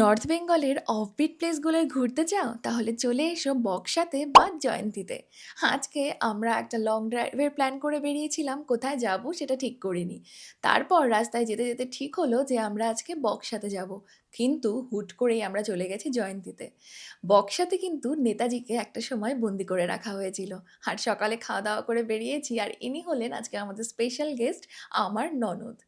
North বেঙ্গলের offbeat প্লেসগুলোয় ঘুরতে চাও, তাহলে চলে এসো বক্সাতে বা জয়ন্তীতে। আজকে আমরা একটা লং ড্রাইভের প্ল্যান করে বেরিয়েছিলাম, কোথায় যাব সেটা ঠিক করিনি। তারপর রাস্তায় যেতে যেতে ঠিক হলো যে আমরা আজকে বক্সাতে যাব, কিন্তু হুট করেই আমরা চলে গেছি জয়ন্তীতে। বক্সাতে কিন্তু নেতাজিকে একটা সময় বন্দি করে রাখা হয়েছিল। আর সকালে খাওয়া দাওয়া করে বেরিয়েছি, আর ইনি হলেন আজকে আমাদের স্পেশাল গেস্ট আমার ননদ।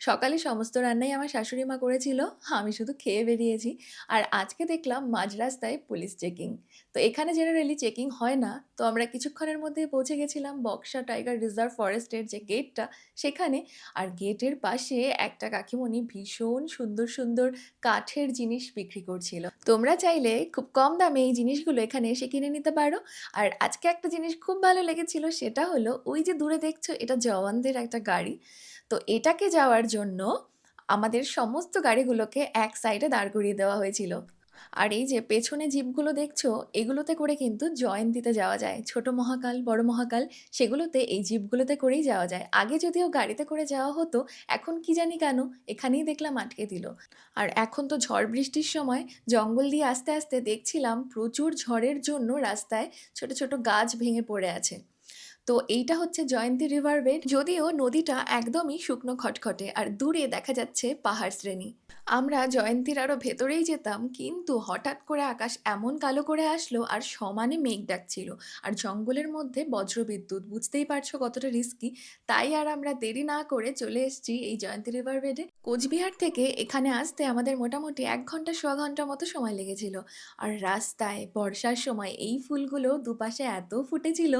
সকালে সমস্ত রান্নাই আমার শাশুড়ি মা করেছিল, আমি শুধু খেয়ে বেরিয়েছি। আর আজকে দেখলাম মাঝ রাস্তায় পুলিশ চেকিং। তো এখানে জেনারেলি চেকিং হয় না, তো আমরা কিছুক্ষণের মধ্যে পৌঁছে গেছিলাম বক্সা টাইগার রিজার্ভ ফরেস্টের যে গেটটা সেখানে। আর গেটের পাশে একটা কাকিমণি ভীষণ সুন্দর সুন্দর কাঠের জিনিস বিক্রি করছিল। তোমরা চাইলে খুব কম দামে এই জিনিসগুলো এখানে এসে কিনে নিতে পারো। আর আজকে একটা জিনিস খুব ভালো লেগেছিল, সেটা হলো ওই যে দূরে দেখছ, এটা জওয়ানদের একটা গাড়ি। তো এটাকে যাওয়ার জন্য আমাদের সমস্ত গাড়িগুলোকে এক সাইডে দাঁড় করিয়ে দেওয়া হয়েছিল। আর এই যে পেছনে জিপগুলো দেখছ, এগুলোতে করে কিন্তু জয়ন্তীতে যাওয়া যায়। ছোট মহাকাল, বড় মহাকাল, সেগুলোতে এই জিপগুলোতে করেই যাওয়া যায়। আগে যদিও গাড়িতে করে যাওয়া হতো, এখন কি জানি কেন, এখানেই দেখলাম আটকে দিল। আর এখন তো ঝড় বৃষ্টির সময় জঙ্গল দিয়ে আস্তে আস্তে দেখছিলাম প্রচুর ঝড়ের জন্য রাস্তায় ছোট ছোট গাছ ভেঙে পড়ে আছে। তো এইটা হচ্ছে জয়ন্তী রিভার বেড। যদিও নদীটা একদমই শুকনো খটখটে আর দূরে দেখা যাচ্ছে পাহাড় শ্রেণি। আমরা জয়ন্তীর আরও ভেতরেই যেতাম, কিন্তু হঠাৎ করে আকাশ এমন কালো করে আসলো আর সমানে মেঘ ডাকছিল। আর জঙ্গলের মধ্যে বজ্রবিদ্যুৎ, বুঝতেই পারছ কতটা রিস্কি তাই আর আমরা দেরি না করে চলে এসেছি এই জয়ন্তী রিভার বেডে। কোচবিহার থেকে এখানে আসতে আমাদের মোটামুটি এক ঘণ্টা সোয়া ঘণ্টা মতো সময় লেগেছিল। আর রাস্তায়, বর্ষার সময় এই ফুলগুলো দুপাশে এত ফুটেছিল,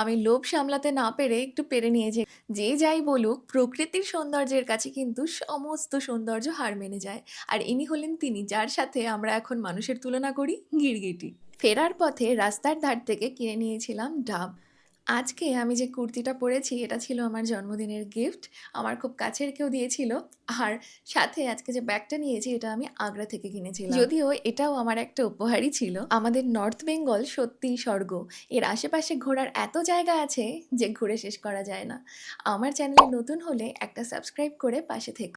আমি লোভ সামলাতে না পেরে একটু পেরে নিয়েছে। যে যাই বলুক, প্রকৃতির সৌন্দর্যের কাছে কিন্তু সমস্ত সৌন্দর্য হার মেনে যায়। আর ইনি হলেন তিনি, যার সাথে আমরা এখন মানুষের তুলনা করি, গিরগিটি। ফেরার পথে রাস্তার ধার থেকে কিনে নিয়েছিলাম ডাব। আজকে আমি যে কুর্তিটা পরেছি, এটা ছিল আমার জন্মদিনের গিফট আমার খুব কাছের কেউ দিয়েছিল। আর সাথে আজকে যে ব্যাগটা নিয়েছি, এটা আমি আগ্রা থেকে কিনেছিলাম। যদিও এটাও আমার একটা উপহারই ছিল। আমাদের নর্থ বেঙ্গল সত্যিই স্বর্গ। এর আশেপাশে ঘোরার এত জায়গা আছে যে ঘুরে শেষ করা যায় না। আমার চ্যানেলে নতুন হলে একটা সাবস্ক্রাইব করে পাশে থেকো।